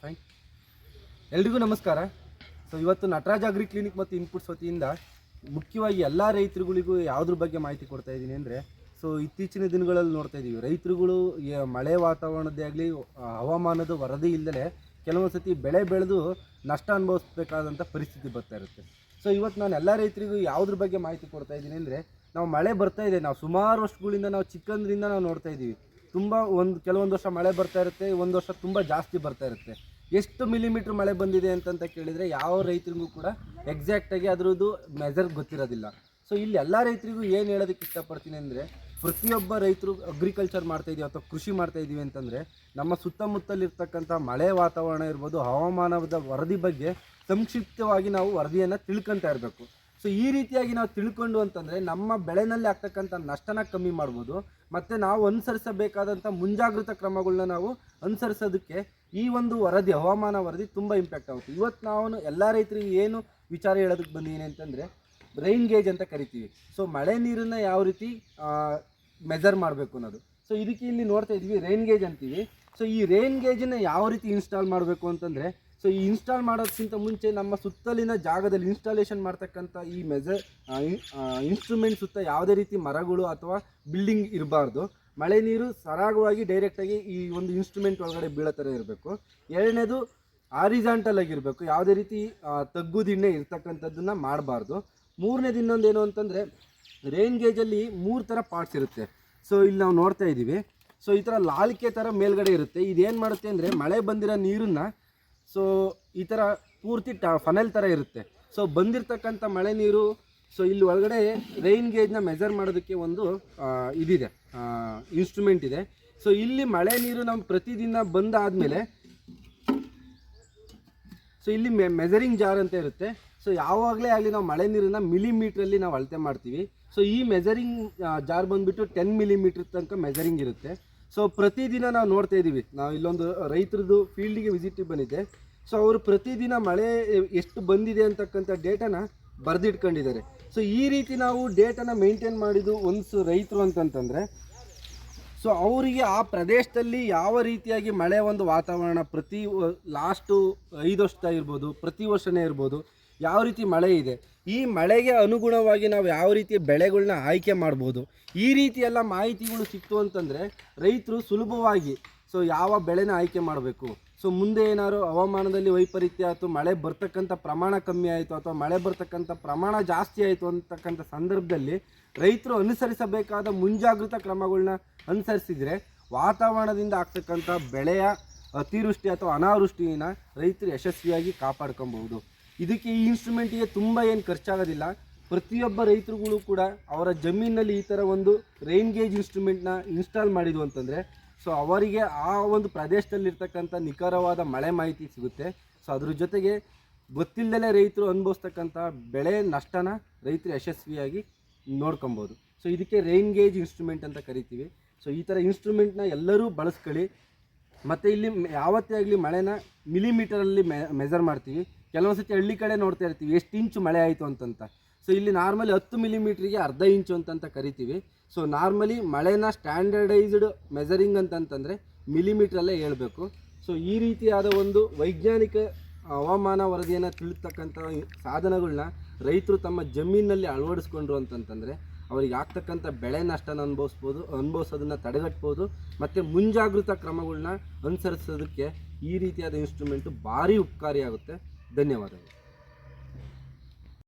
Thank ಎಲ್ರಿಗೂ ನಮಸ್ಕಾರ. So ಇವತ್ತು ನಟರಾಜ್ ಅಗ್ರಿ ಕ್ಲಿನಿಕ್ ಮತ್ತು ಇನ್ಪುಟ್ಸ್ ವತಿಯಿಂದ ಮುಖ್ಯವಾಗಿ ಎಲ್ಲ ರೈತರುಗಳಿಗೂ ಯಾವುದ್ರ ಬಗ್ಗೆ ಮಾಹಿತಿ ಕೊಡ್ತಾ ಇದ್ದೀನಿ ಅಂದರೆ ಸೊ ಇತ್ತೀಚಿನ ದಿನಗಳಲ್ಲಿ ನೋಡ್ತಾ ಇದ್ದೀವಿ ರೈತರುಗಳು ಮಳೆ ವಾತಾವರಣದ್ದೇ ಆಗಲಿ ಹವಾಮಾನದ ವರದಿ ಇಲ್ಲದೆ ಕೆಲವೊಂದು ಸತಿ ಬೆಳೆ ಬೆಳೆದು ನಷ್ಟ ಅನುಭವಿಸ್ಬೇಕಾದಂಥ ಪರಿಸ್ಥಿತಿ ಬರ್ತಾ ಇರುತ್ತೆ. ಸೊ ಇವತ್ತು ನಾನು ಎಲ್ಲ ರೈತರಿಗೂ ಯಾವುದ್ರ ಬಗ್ಗೆ ಮಾಹಿತಿ ಕೊಡ್ತಾ ಇದ್ದೀನಿ ಅಂದರೆ, ನಾವು ಮಳೆ ಬರ್ತಾ ಇದೆ. ನಾವು ಸುಮಾರು ವರ್ಷಗಳಿಂದ ನಾವು ಚಿಕ್ಕಂದ್ರಿಂದ ನಾವು ನೋಡ್ತಾ ಇದ್ದೀವಿ ತುಂಬ ಒಂದು, ಕೆಲವೊಂದು ವರ್ಷ ಮಳೆ ಬರ್ತಾ ಇರುತ್ತೆ, ಒಂದು ವರ್ಷ ತುಂಬ ಜಾಸ್ತಿ ಬರ್ತಾ ಇರುತ್ತೆ. ಎಷ್ಟು ಮಿಲಿಮೀಟ್ರ್ ಮಳೆ ಬಂದಿದೆ ಅಂತಂತ ಕೇಳಿದರೆ ಯಾವ ರೈತರಿಗೂ ಕೂಡ ಎಕ್ಸಾಕ್ಟಾಗಿ ಅದರದ್ದು ಮೆಜರ್ ಗೊತ್ತಿರೋದಿಲ್ಲ. ಸೊ ಇಲ್ಲಿ ಎಲ್ಲ ರೈತರಿಗೂ ಏನು ಹೇಳೋದಕ್ಕೆ ಇಷ್ಟಪಡ್ತೀನಿ ಅಂದರೆ, ಪ್ರತಿಯೊಬ್ಬ ರೈತರು ಅಗ್ರಿಕಲ್ಚರ್ ಮಾಡ್ತಾ ಇದೀವಿ ಅಥವಾ ಕೃಷಿ ಮಾಡ್ತಾ ಇದೀವಿ ಅಂತಂದರೆ, ನಮ್ಮ ಸುತ್ತಮುತ್ತಲಿರ್ತಕ್ಕಂಥ ಮಳೆ ವಾತಾವರಣ ಇರ್ಬೋದು, ಹವಾಮಾನದ ವರದಿ ಬಗ್ಗೆ ಸಂಕ್ಷಿಪ್ತವಾಗಿ ನಾವು ವರದಿಯನ್ನು ತಿಳ್ಕೊತಾ ಇರಬೇಕು. ಸೊ ಈ ರೀತಿಯಾಗಿ ನಾವು ತಿಳ್ಕೊಂಡು ಅಂತಂದರೆ ನಮ್ಮ ಬೆಳೆನಲ್ಲಿ ಆಗ್ತಕ್ಕಂಥ ನಷ್ಟನ ಕಮ್ಮಿ ಮಾಡ್ಬೋದು, ಮತ್ತು ನಾವು ಅನುಸರಿಸಬೇಕಾದಂಥ ಮುಂಜಾಗೃತ ಕ್ರಮಗಳನ್ನ ನಾವು ಅನುಸರಿಸೋದಕ್ಕೆ ಈ ಒಂದು ವರದಿ, ಹವಾಮಾನ ವರದಿ ತುಂಬ ಇಂಪ್ಯಾಕ್ಟ್ ಆಗುತ್ತೆ. ಇವತ್ತು ನಾವು ಎಲ್ಲ ರೈತರಿಗೆ ಏನು ವಿಚಾರ ಹೇಳೋದಕ್ಕೆ ಬಂದಿದ್ದೀನಿ ಅಂತಂದರೆ ರೈನ್ ಗೇಜ್ ಅಂತ ಕರಿತೀವಿ. ಸೊ ಮಳೆ ನೀರನ್ನು ಯಾವ ರೀತಿ ಮೆಜರ್ ಮಾಡಬೇಕು ಅನ್ನೋದು. ಸೊ ಇದಕ್ಕೆ ಇಲ್ಲಿ ನೋಡ್ತಾ ಇದ್ವಿ ರೈನ್ ಗೇಜ್ ಅಂತೀವಿ. ಸೊ ಈ ರೈನ್ ಗೇಜನ್ನು ಯಾವ ರೀತಿ ಇನ್ಸ್ಟಾಲ್ ಮಾಡಬೇಕು ಅಂತಂದರೆ ಸೊ ಈ ಇನ್ಸ್ಟಾಲ್ ಮಾಡೋದಕ್ಕಿಂತ ಮುಂಚೆ ನಮ್ಮ ಸುತ್ತಲಿನ ಜಾಗದಲ್ಲಿ ಇನ್ಸ್ಟಾಲೇಷನ್ ಮಾಡ್ತಕ್ಕಂಥ ಈ ಮೆಜರ್ ಇನ್ಸ್ಟ್ರೂಮೆಂಟ್ ಸುತ್ತ ಯಾವುದೇ ರೀತಿ ಮರಗಳು ಅಥವಾ ಬಿಲ್ಡಿಂಗ್ ಇರಬಾರ್ದು. ಮಳೆ ನೀರು ಸರಾಗವಾಗಿ ಡೈರೆಕ್ಟಾಗಿ ಈ ಒಂದು ಇನ್ಸ್ಟ್ರೂಮೆಂಟ್ ಒಳಗಡೆ ಬೀಳೋ ಥರ ಇರಬೇಕು. ಎರಡನೇದು ಆರಿಜಾಂಟಲ್ ಆಗಿರಬೇಕು ಯಾವುದೇ ರೀತಿ ತಗ್ಗು ದಿಣ್ಣೆ ಇರ್ತಕ್ಕಂಥದ್ದನ್ನು ಮಾಡಬಾರ್ದು. ಮೂರನೇದು ಇನ್ನೊಂದು ಏನು ಅಂತಂದರೆ ರೈನ್ ಗೇಜಲ್ಲಿ ಮೂರು ಥರ ಪಾರ್ಟ್ಸ್ ಇರುತ್ತೆ. ಸೊ ಇಲ್ಲಿ ನಾವು ನೋಡ್ತಾ ಇದ್ದೀವಿ ಸೊ ಈ ಥರ ಲಾಲ್ಕೆ ಥರ ಮೇಲ್ಗಡೆ ಇರುತ್ತೆ. ಇದೇನು ಮಾಡುತ್ತೆ ಅಂದರೆ ಮಳೆ ಬಂದಿರೋ ನೀರನ್ನು ಸೊ ಈ ಥರ ಪೂರ್ತಿ ಟ ಫನಲ್ ಥರ ಇರುತ್ತೆ. ಸೊ ಬಂದಿರತಕ್ಕಂಥ ಮಳೆ ನೀರು ಸೊ ಇಲ್ಲಿ ಒಳಗಡೆ ರೈನ್ ಗೇಜ್ನ ಮೆಜರ್ ಮಾಡೋದಕ್ಕೆ ಒಂದು ಇದಿದೆ. ಇನ್ಸ್ಟ್ರೂಮೆಂಟ್ ಇದೆ. ಸೊ ಇಲ್ಲಿ ಮಳೆ ನೀರು ನಾವು ಪ್ರತಿದಿನ ಬಂದಾದಮೇಲೆ ಸೊ ಇಲ್ಲಿ ಮೆ ಮೆಜರಿಂಗ್ ಜಾರ್ ಅಂತ ಇರುತ್ತೆ. ಸೊ ಯಾವಾಗಲೇ ಆಗಲಿ ನಾವು ಮಳೆ ನೀರನ್ನು ಮಿಲಿಮೀಟ್ರಲ್ಲಿ ನಾವು ಅಳತೆ ಮಾಡ್ತೀವಿ. ಸೊ ಈ ಮೆಜರಿಂಗ್ ಜಾರ್ ಬಂದುಬಿಟ್ಟು ಟೆನ್ ಮಿಲಿಮೀಟ್ರ್ ತನಕ ಮೆಜರಿಂಗ್ ಇರುತ್ತೆ. ಸೊ ಪ್ರತಿದಿನ ನಾವು ನೋಡ್ತಾ ಇದ್ದೀವಿ ನಾವು ಇಲ್ಲೊಂದು ರೈತರದ್ದು ಫೀಲ್ಡಿಗೆ ವಿಸಿಟ್ ಬಂದಿದ್ದೆ. ಸೊ ಅವರು ಪ್ರತಿದಿನ ಮಳೆ ಎಷ್ಟು ಬಂದಿದೆ ಅಂತಕ್ಕಂಥ ಡೇಟಾನ ಬರೆದಿಟ್ಕೊಂಡಿದ್ದಾರೆ. ಸೊ ಈ ರೀತಿ ನಾವು ಡೇಟಾನ ಮೇಂಟೈನ್ ಮಾಡಿದ್ದು ಒಂದು ರೈತರು ಅಂತಂತಂದರೆ ಸೊ ಅವರಿಗೆ ಆ ಪ್ರದೇಶದಲ್ಲಿ ಯಾವ ರೀತಿಯಾಗಿ ಮಳೆ ಒಂದು ವಾತಾವರಣ ಪ್ರತಿ ಲಾಸ್ಟು ಐದು ವರ್ಷ ಇರ್ಬೋದು, ಪ್ರತಿ ವರ್ಷನೇ ಇರ್ಬೋದು ಯಾವ ರೀತಿ ಮಳೆ ಇದೆ? ಈ ಮಳೆಗೆ ಅನುಗುಣವಾಗಿ ನಾವು ಯಾವ ರೀತಿ ಬೆಳೆಗಳನ್ನ ಆಯ್ಕೆ ಮಾಡ್ಬೋದು? ಈ ರೀತಿ ಮಾಹಿತಿಗಳು ಸಿಕ್ತು ಅಂತಂದರೆ ರೈತರು ಸುಲಭವಾಗಿ ಸೊ ಯಾವ ಬೆಳೆನ ಆಯ್ಕೆ ಮಾಡಬೇಕು? ಸೊ ಮುಂದೆ ಏನಾದ್ರು ಹವಾಮಾನದಲ್ಲಿ ವೈಪರೀತ್ಯ ಆಯಿತು, ಮಳೆ ಬರ್ತಕ್ಕಂಥ ಪ್ರಮಾಣ ಕಮ್ಮಿ ಆಯಿತು ಅಥವಾ ಮಳೆ ಬರ್ತಕ್ಕಂಥ ಪ್ರಮಾಣ ಜಾಸ್ತಿ ಆಯಿತು ಅಂತಕ್ಕಂಥ ಸಂದರ್ಭದಲ್ಲಿ ರೈತರು ಅನುಸರಿಸಬೇಕಾದ ಮುಂಜಾಗೃತ ಕ್ರಮಗಳನ್ನ ಅನುಸರಿಸಿದರೆ ವಾತಾವರಣದಿಂದ ಆಗ್ತಕ್ಕಂಥ ಬೆಳೆಯ ಅತಿವೃಷ್ಟಿ ಅಥವಾ ಅನಾವೃಷ್ಟಿನ ರೈತರು ಯಶಸ್ವಿಯಾಗಿ ಕಾಪಾಡ್ಕೊಬಹುದು. ಇದಕ್ಕೆ ಈ ಇನ್ಸ್ಟ್ರೂಮೆಂಟಿಗೆ ತುಂಬ ಏನು ಖರ್ಚಾಗೋದಿಲ್ಲ. ಪ್ರತಿಯೊಬ್ಬ ರೈತರುಗಳು ಕೂಡ ಅವರ ಜಮೀನಲ್ಲಿ ಈ ಥರ ಒಂದು ರೈನ್ ಗೇಜ್ ಇನ್ಸ್ಟ್ರೂಮೆಂಟ್ನ ಇನ್ಸ್ಟಾಲ್ ಮಾಡಿದ್ವು ಅಂತಂದರೆ ಸೊ ಅವರಿಗೆ ಆ ಒಂದು ಪ್ರದೇಶದಲ್ಲಿರ್ತಕ್ಕಂಥ ನಿಖರವಾದ ಮಳೆ ಮಾಹಿತಿ ಸಿಗುತ್ತೆ. ಸೊ ಅದ್ರ ಜೊತೆಗೆ ಗೊತ್ತಿಲ್ಲದೇ ರೈತರು ಅನುಭವಿಸ್ತಕ್ಕಂಥ ಬೆಳೆ ನಷ್ಟನ ರೈತರು ಯಶಸ್ವಿಯಾಗಿ ನೋಡ್ಕೊಬೋದು. ಸೊ ಇದಕ್ಕೆ ರೈನ್ ಗೇಜ್ ಇನ್ಸ್ಟ್ರೂಮೆಂಟ್ ಅಂತ ಕರಿತೀವಿ. ಸೊ ಈ ಥರ ಇನ್ಸ್ಟ್ರೂಮೆಂಟ್ನ ಎಲ್ಲರೂ ಬಳಸ್ಕೊಳ್ಳಿ. ಮತ್ತು ಇಲ್ಲಿ ಯಾವತ್ತೇ ಆಗಲಿ ಮಳೆನ ಮಿಲಿಮೀಟರಲ್ಲಿ ಮೆ ಮೆಜರ್ ಮಾಡ್ತೀವಿ. ಕೆಲವೊಂದು ಸತಿ ಹಳ್ಳಿ ಕಡೆ ನೋಡ್ತಾ ಇರ್ತೀವಿ, ಎಷ್ಟು ಇಂಚು ಮಳೆ ಆಯಿತು ಅಂತಂತ. ಸೊ ಇಲ್ಲಿ ನಾರ್ಮಲಿ ಹತ್ತು ಮಿಲಿಮೀಟ್ರಿಗೆ ಅರ್ಧ ಇಂಚು ಅಂತಂತ ಕರಿತೀವಿ. ಸೊ ನಾರ್ಮಲಿ ಮಳೆನ ಸ್ಟ್ಯಾಂಡರ್ಡೈಸ್ಡ್ ಮೆಜರಿಂಗ್ ಅಂತಂತಂದರೆ ಮಿಲಿಮೀಟ್ರಲ್ಲೇ ಹೇಳಬೇಕು. ಸೊ ಈ ರೀತಿಯಾದ ಒಂದು ವೈಜ್ಞಾನಿಕ ಹವಾಮಾನ ವರದಿಯನ್ನು ತಿಳಿತಕ್ಕಂಥ ಸಾಧನಗಳನ್ನ ರೈತರು ತಮ್ಮ ಜಮೀನಿನಲ್ಲಿ ಅಳವಡಿಸ್ಕೊಂಡ್ರು ಅಂತಂತಂದರೆ ಅವ್ರಿಗೆ ಆಗ್ತಕ್ಕಂಥ ಬೆಳೆ ನಷ್ಟನ ಅನುಭವಿಸ್ಬೋದು, ಅನುಭವಿಸೋದನ್ನ ತಡೆಗಟ್ಬೋದು, ಮತ್ತು ಮುಂಜಾಗೃತ ಕ್ರಮಗಳನ್ನ ಅನುಸರಿಸೋದಕ್ಕೆ ಈ ರೀತಿಯಾದ ಇನ್ಸ್ಟ್ರೂಮೆಂಟು ಭಾರಿ ಉಪಕಾರಿಯಾಗುತ್ತೆ. धन्यवाद